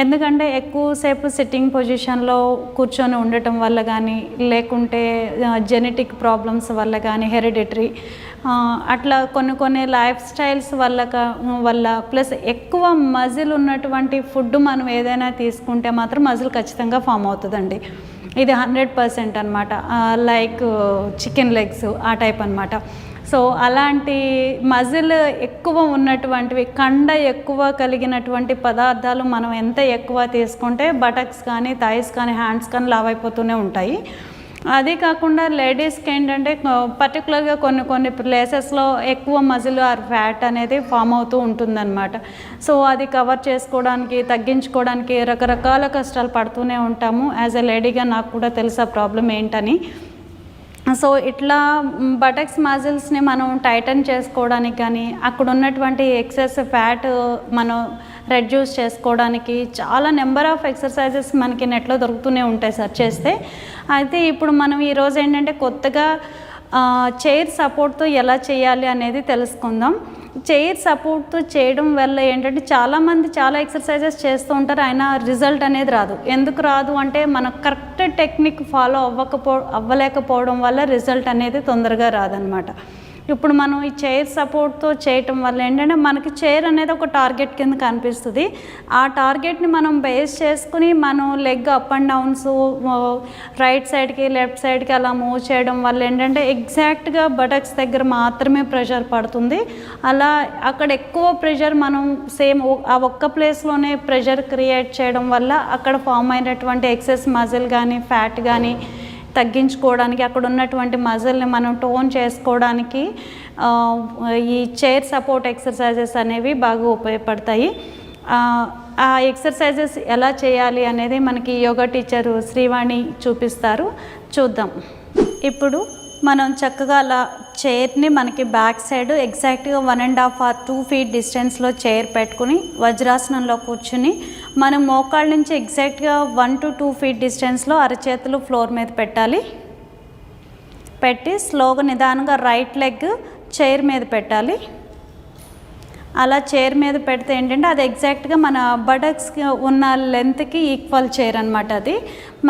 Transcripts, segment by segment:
ఎందుకంటే ఎక్కువసేపు సిట్టింగ్ పొజిషన్లో కూర్చొని ఉండటం వల్ల కానీ లేకుంటే జెనెటిక్ ప్రాబ్లమ్స్ వల్ల కానీ హెరిడిటరీ అట్లా కొన్ని కొన్ని లైఫ్ స్టైల్స్ వల్ల వల్ల ప్లస్ ఎక్కువ మజిల్ ఉన్నటువంటి ఫుడ్ మనం ఏదైనా తీసుకుంటే మాత్రం మజిల్ ఖచ్చితంగా ఫామ్ అవుతుందండి. ఇది హండ్రెడ్ పర్సెంట్ అనమాట లైక్ చికెన్ లెగ్స్ ఆ టైప్ అనమాట సో అలాంటి మజిల్ ఎక్కువ ఉన్నటువంటివి కండ ఎక్కువ కలిగినటువంటి పదార్థాలు మనం ఎంత ఎక్కువ తీసుకుంటే బటక్స్ కానీ థైస్ కానీ హ్యాండ్స్ కానీ లావ్ అయిపోతూనే ఉంటాయి. అదే కాకుండా లేడీస్కి ఏంటంటే పర్టికులర్గా కొన్ని కొన్ని ప్లేసెస్లో ఎక్కువ మజిల్ ఆర్ ఫ్యాట్ అనేది ఫామ్ అవుతూ ఉంటుందన్నమాట. సో అది కవర్ చేసుకోవడానికి తగ్గించుకోవడానికి రకరకాల కష్టాలు పడుతూనే ఉంటాము. యాజ్ ఎ లేడీగా నాకు కూడా తెలుసు ఆ ప్రాబ్లం ఏంటని. సో ఇట్లా బటక్స్ మజిల్స్ని మనం టైటన్ చేసుకోవడానికి కానీ అక్కడ ఉన్నటువంటి ఎక్సెస్ ఫ్యాట్ మనం రెడ్యూస్ చేసుకోవడానికి చాలా నెంబర్ ఆఫ్ ఎక్సర్సైజెస్ మనకి నెట్లో దొరుకుతూనే ఉంటాయి సార్ చేస్తే. అయితే ఇప్పుడు మనం ఈరోజు ఏంటంటే కొత్తగా చైర్ సపోర్ట్తో ఎలా చేయాలి అనేది తెలుసుకుందాం. చైర్ సపోర్ట్తో చేయడం వల్ల ఏంటంటే చాలామంది చాలా ఎక్సర్సైజెస్ చేస్తూ ఉంటారు అయినా రిజల్ట్ అనేది రాదు. ఎందుకు రాదు అంటే మనం కరెక్ట్ టెక్నిక్ ఫాలో అవ్వకపో అవ్వలేకపోవడం వల్ల రిజల్ట్ అనేది తొందరగా రాదనమాట. ఇప్పుడు మనం ఈ చైర్ సపోర్ట్తో చేయటం వల్ల ఏంటంటే మనకి చైర్ అనేది ఒక టార్గెట్ కింద కనిపిస్తుంది. ఆ టార్గెట్ని మనం బేస్ చేసుకుని మనం leg up and downs right సైడ్కి లెఫ్ట్ సైడ్కి అలా మూవ్ చేయడం వల్ల ఏంటంటే ఎగ్జాక్ట్గా బటక్స్ దగ్గర మాత్రమే ప్రెషర్ పడుతుంది. అలా అక్కడ ఎక్కువ ప్రెషర్ మనం సేమ్ ఆ ఒక్క ప్లేస్లోనే ప్రెషర్ క్రియేట్ చేయడం వల్ల అక్కడ ఫామ్ అయినటువంటి ఎక్సెస్ మజిల్ కానీ ఫ్యాట్ కానీ తగ్గించుకోవడానికి అక్కడ ఉన్నటువంటి మజిల్ని మనం టోన్ చేసుకోవడానికి ఈ చైర్ సపోర్ట్ ఎక్సర్సైజెస్ అనేవి బాగా ఉపయోగపడతాయి. ఆ, ఆ ఎక్సర్సైజెస్ ఎలా చేయాలి అనేది మనకి యోగా టీచరు శ్రీవాణి చూపిస్తారు. చూద్దాం. ఇప్పుడు మనం చక్కగా అలా చైర్ని మనకి బ్యాక్ సైడ్ ఎగ్జాక్ట్గా one and half or two feet డిస్టెన్స్లో చైర్ పెట్టుకుని వజ్రాసనంలో కూర్చుని మనం మోకాళ్ళ నుంచి ఎగ్జాక్ట్గా వన్ టు టూ ఫీట్ డిస్టెన్స్లో అరచేతులు ఫ్లోర్ మీద పెట్టాలి. పెట్టి స్లోగా నిదానంగా రైట్ లెగ్ చైర్ మీద పెట్టాలి. అలా చైర్ మీద పెడితే ఏంటంటే అది ఎగ్జాక్ట్గా మన బటక్స్ ఉన్న లెంత్కి ఈక్వల్ చైర్ అనమాట అది.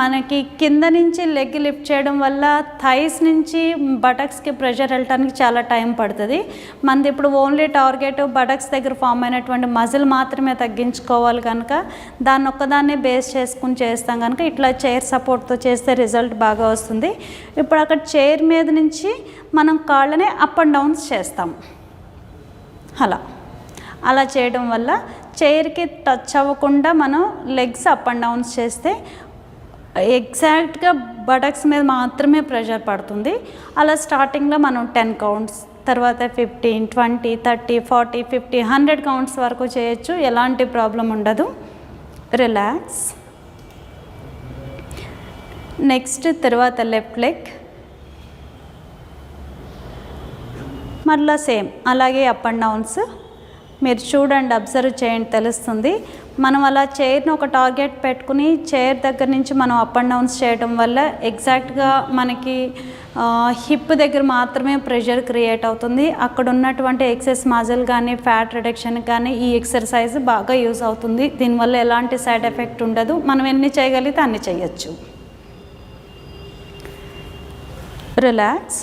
మనకి కింద నుంచి లెగ్ లిఫ్ట్ చేయడం వల్ల థైస్ నుంచి బటక్స్కి ప్రెషర్ వెళ్ళటానికి చాలా టైం పడుతుంది. మనది ఇప్పుడు ఓన్లీ టార్గెట్ బటక్స్ దగ్గర ఫామ్ అయినటువంటి మజిల్ మాత్రమే తగ్గించుకోవాలి కనుక దాన్ని ఒక్కదాన్నే బేస్ చేసుకుని చేస్తాం కనుక ఇట్లా చైర్ సపోర్ట్తో చేస్తే రిజల్ట్ బాగా వస్తుంది. ఇప్పుడు అక్కడ చైర్ మీద నుంచి మనం కాళ్ళని అప్ అండ్ డౌన్స్ చేస్తాం. అలా. అలా చేయడం వల్ల చైర్కి టచ్ అవ్వకుండా మనం లెగ్స్ అప్ అండ్ డౌన్స్ చేస్తే ఎగ్జాక్ట్గా బటక్స్ మీద మాత్రమే ప్రెషర్ పడుతుంది. అలా స్టార్టింగ్లో మనం టెన్ కౌంట్స్ తర్వాత fifteen twenty thirty forty fifty hundred counts వరకు చేయొచ్చు. ఎలాంటి ప్రాబ్లం ఉండదు. రిలాక్స్ నెక్స్ట్ తర్వాత లెఫ్ట్ లెగ్ మరలా సేమ్ అలాగే అప్ అండ్ డౌన్స్ మీరు చూడండి అబ్జర్వ్ చేయండి తెలుస్తుంది. మనం అలా చైర్ని ఒక టార్గెట్ పెట్టుకుని చైర్ దగ్గర నుంచి మనం అప్ అండ్ డౌన్స్ చేయడం వల్ల ఎగ్జాక్ట్గా మనకి హిప్ దగ్గర మాత్రమే ప్రెషర్ క్రియేట్ అవుతుంది. అక్కడ ఉన్నటువంటి ఎక్సెస్ మజిల్ కానీ ఫ్యాట్ రిడక్షన్ కానీ ఈ ఎక్సర్సైజ్ బాగా యూజ్ అవుతుంది. దీనివల్ల ఎలాంటి సైడ్ ఎఫెక్ట్ ఉండదు. మనం ఎన్ని చేయగలిగితే అన్ని చేయొచ్చు. రిలాక్స్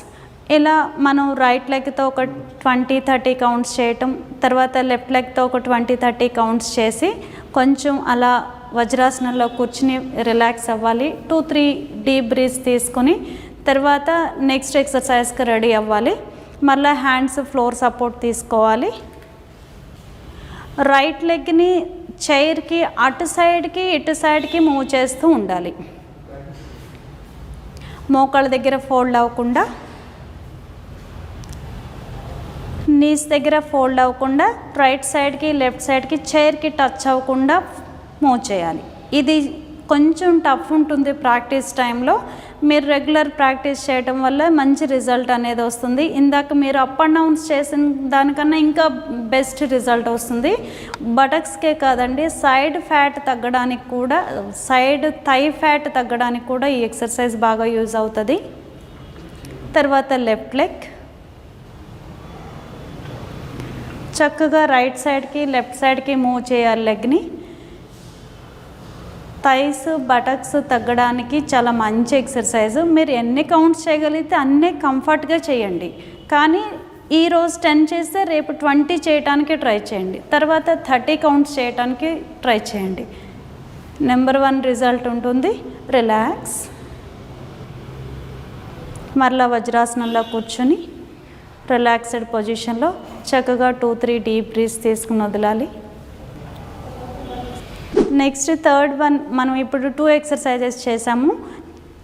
ఇలా మనం రైట్ లెగ్తో ఒక ట్వంటీ థర్టీ కౌంట్స్ చేయటం తర్వాత లెఫ్ట్ లెగ్తో ఒక ట్వంటీ థర్టీ కౌంట్స్ చేసి కొంచెం అలా వజ్రాసనంలో కూర్చుని రిలాక్స్ అవ్వాలి. టూ త్రీ డీప్ బ్రీస్ తీసుకొని తర్వాత నెక్స్ట్ ఎక్సర్సైజ్కి రెడీ అవ్వాలి. మళ్ళీ హ్యాండ్స్ ఫ్లోర్ సపోర్ట్ తీసుకోవాలి. రైట్ లెగ్ని చైర్కి అటు సైడ్కి ఇటు సైడ్కి మూవ్ చేస్తూ ఉండాలి. మోకాళ్ళ దగ్గర ఫోల్డ్ అవ్వకుండా నీస్ దగ్గర ఫోల్డ్ అవ్వకుండా రైట్ సైడ్కి లెఫ్ట్ సైడ్కి చైర్కి టచ్ అవ్వకుండా మూవ్ చేయాలి. ఇది కొంచెం టఫ్ ఉంటుంది ప్రాక్టీస్ టైంలో. మీరు రెగ్యులర్ ప్రాక్టీస్ చేయడం వల్ల మంచి రిజల్ట్ అనేది వస్తుంది. ఇందాక మీరు అప్ అండ్ డౌన్స్ చేసిన దానికన్నా ఇంకా బెస్ట్ రిజల్ట్ వస్తుంది. బటక్స్కే కాదండి సైడ్ ఫ్యాట్ తగ్గడానికి కూడా సైడ్ థై ఫ్యాట్ తగ్గడానికి కూడా ఈ ఎక్సర్సైజ్ బాగా యూజ్ అవుతుంది. తర్వాత లెఫ్ట్ లెగ్. చక్కగా రైట్ సైడ్కి లెఫ్ట్ సైడ్కి మూవ్ చేయాలి లెగ్ని. థైస్ బటక్స్ తగ్గడానికి చాలా మంచి ఎక్సర్సైజ్. మీరు ఎన్ని కౌంట్స్ చేయగలిగితే అన్నీ కంఫర్ట్గా చేయండి. కానీ ఈ రోజు టెన్ చేస్తే రేపు ట్వంటీ చేయడానికి ట్రై చేయండి. తర్వాత థర్టీ కౌంట్స్ చేయడానికి ట్రై చేయండి. నెంబర్ వన్ రిజల్ట్ ఉంటుంది. రిలాక్స్. మరలా వజ్రాసనంలో కూర్చొని రిలాక్స్డ్ పొజిషన్లో చక్కగా టూ త్రీ డీప్ బ్రీస్ తీసుకుని వదలాలి. నెక్స్ట్ థర్డ్ వన్ మనం ఇప్పుడు టూ ఎక్సర్సైజెస్ చేసాము.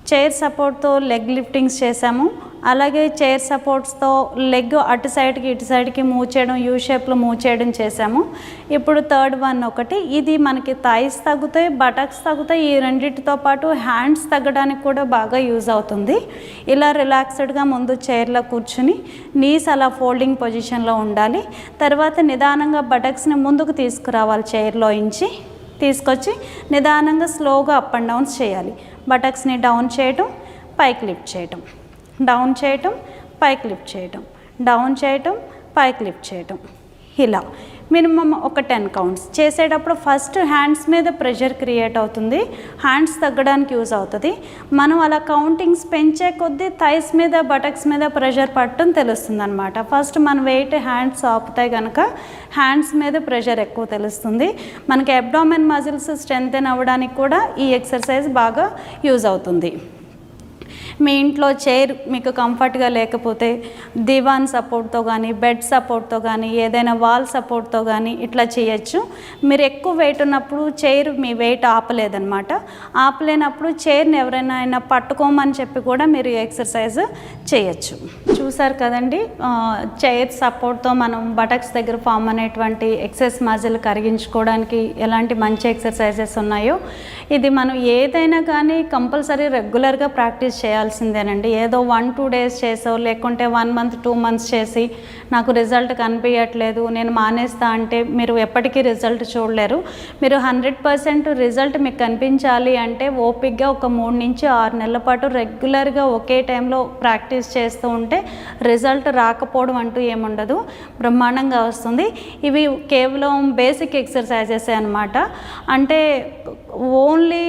చైర్ సపోర్ట్తో లెగ్ లిఫ్టింగ్స్ చేసాము. అలాగే చైర్ సపోర్ట్స్తో లెగ్ అటు సైడ్కి ఇటు సైడ్కి మూవ్ చేయడం యూ షేప్లో మూవ్ చేయడం చేసాము ఇప్పుడు థర్డ్ వన్ ఒకటి ఇది మనకి థైస్ తగ్గుతాయి బటక్స్ తగ్గుతాయి ఈ రెండింటితో పాటు హ్యాండ్స్ తగ్గడానికి కూడా బాగా యూజ్ అవుతుంది. ఇలా రిలాక్స్డ్గా ముందు చైర్లో కూర్చుని నీస్ అలా ఫోల్డింగ్ పొజిషన్లో ఉండాలి. తర్వాత నిదానంగా బటక్స్ని ముందుకు తీసుకురావాలి చైర్లో ఇంచి. తీసుకొచ్చి నిదానంగా స్లోగా అప్ అండ్ డౌన్స్ చేయాలి. బటక్స్ని డౌన్ చేయటం పైకి లిఫ్ట్ చేయటం. డౌన్ చేయటం పైకి లిఫ్ట్ చేయటం. డౌన్ చేయటం పైకి లిఫ్ట్ చేయటం. ఇలా. మినిమం ఒక టెన్ కౌంట్స్. చేసేటప్పుడు ఫస్ట్ హ్యాండ్స్ మీద ప్రెషర్ క్రియేట్ అవుతుంది. హ్యాండ్స్ తగ్గడానికి యూజ్ అవుతుంది. మనం అలా కౌంటింగ్స్ పెంచే కొద్దీ థైస్ మీద బటక్స్ మీద ప్రెషర్ పట్టడం తెలుస్తుంది అనమాట ఫస్ట్ మన వెయిట్ హ్యాండ్స్ ఆపుతాయి కనుక హ్యాండ్స్ మీద ప్రెషర్ ఎక్కువ తెలుస్తుంది. మనకి అబ్డామెన్ మజిల్స్ స్ట్రెంగ్తెన్ అవ్వడానికి కూడా ఈ ఎక్సర్సైజ్ బాగా యూజ్ అవుతుంది. మీ ఇంట్లో చైర్ మీకు కంఫర్ట్గా లేకపోతే దివాన్ సపోర్ట్తో కానీ బెడ్ సపోర్ట్తో కానీ ఏదైనా వాల్ సపోర్ట్తో కానీ ఇట్లా చేయొచ్చు. మీరు ఎక్కువ వెయిట్ ఉన్నప్పుడు చైర్ మీ వెయిట్ ఆపలేదన్నమాట. ఆపలేనప్పుడు చైర్ని ఎవరైనా అయినా పట్టుకోమని చెప్పి కూడా మీరు ఎక్సర్సైజ్ చేయొచ్చు. చూసారు కదండి చైర్ సపోర్ట్తో మనం బటక్స్ దగ్గర ఫామ్ అనేటువంటి ఎక్సెస్ మజిల్ కరిగించుకోవడానికి ఎలాంటి మంచి ఎక్సర్సైజెస్ ఉన్నాయో ఇది మనం ఏదైనా కానీ కంపల్సరీ రెగ్యులర్గా ప్రాక్టీస్ చేయాలి. చేయాల్సిందేనండి. ఏదో వన్ టూ డేస్ చేసో లేకుంటే వన్ మంత్ టూ మంత్స్ చేసి నాకు రిజల్ట్ కనిపించట్లేదు నేను మానేస్తా అంటే మీరు ఎప్పటికీ రిజల్ట్ చూడలేరు. మీరు హండ్రెడ్ పర్సెంట్ రిజల్ట్ మీకు కనిపించాలి అంటే ఓపిక్గా ఒక మూడు నుంచి ఆరు నెలల పాటు రెగ్యులర్గా ఒకే టైంలో ప్రాక్టీస్ చేస్తూ ఉంటే రిజల్ట్ రాకపోవడం అంటూ ఏముండదు. బ్రహ్మాండంగా వస్తుంది. ఇవి కేవలం బేసిక్ ఎక్సర్సైజెస్ అనమాట అంటే ఓన్లీ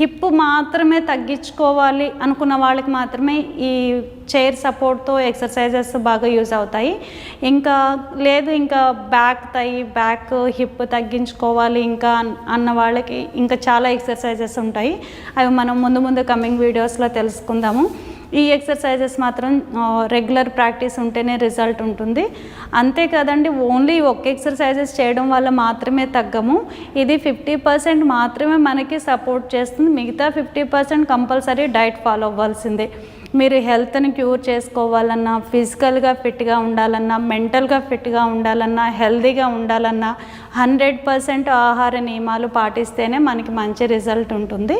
హిప్ మాత్రమే తగ్గించుకోవాలి అనుకున్న వాళ్ళకి మాత్రమే ఈ చైర్ సపోర్ట్తో ఎక్సర్సైజెస్ బాగా యూజ్ అవుతాయి. ఇంకా లేదు ఇంకా బ్యాక్ తై బ్యాక్ హిప్ తగ్గించుకోవాలి ఇంకా అన్- అన్న వాళ్ళకి ఇంకా చాలా ఎక్సర్సైజెస్ ఉంటాయి. అవి మనం ముందు ముందు కమింగ్ వీడియోస్లో తెలుసుకుందాము. ఈ ఎక్సర్సైజెస్ మాత్రం రెగ్యులర్ ప్రాక్టీస్ ఉంటేనే రిజల్ట్ ఉంటుంది. అంతే కదండి ఓన్లీ ఒక్క ఎక్సర్సైజెస్ చేయడం వల్ల మాత్రమే తగ్గము. ఇది ఫిఫ్టీ పర్సెంట్ మాత్రమే మనకి సపోర్ట్ చేస్తుంది. మిగతా fifty percent compulsory diet follow అవ్వాల్సిందే. మీరు హెల్త్ని క్యూర్ చేసుకోవాలన్నా ఫిజికల్గా ఫిట్గా ఉండాలన్నా మెంటల్గా ఫిట్గా ఉండాలన్నా హెల్తీగా ఉండాలన్నా హండ్రెడ్ పర్సెంట్ ఆహార నియమాలు పాటిస్తేనే మనకి మంచి రిజల్ట్ ఉంటుంది.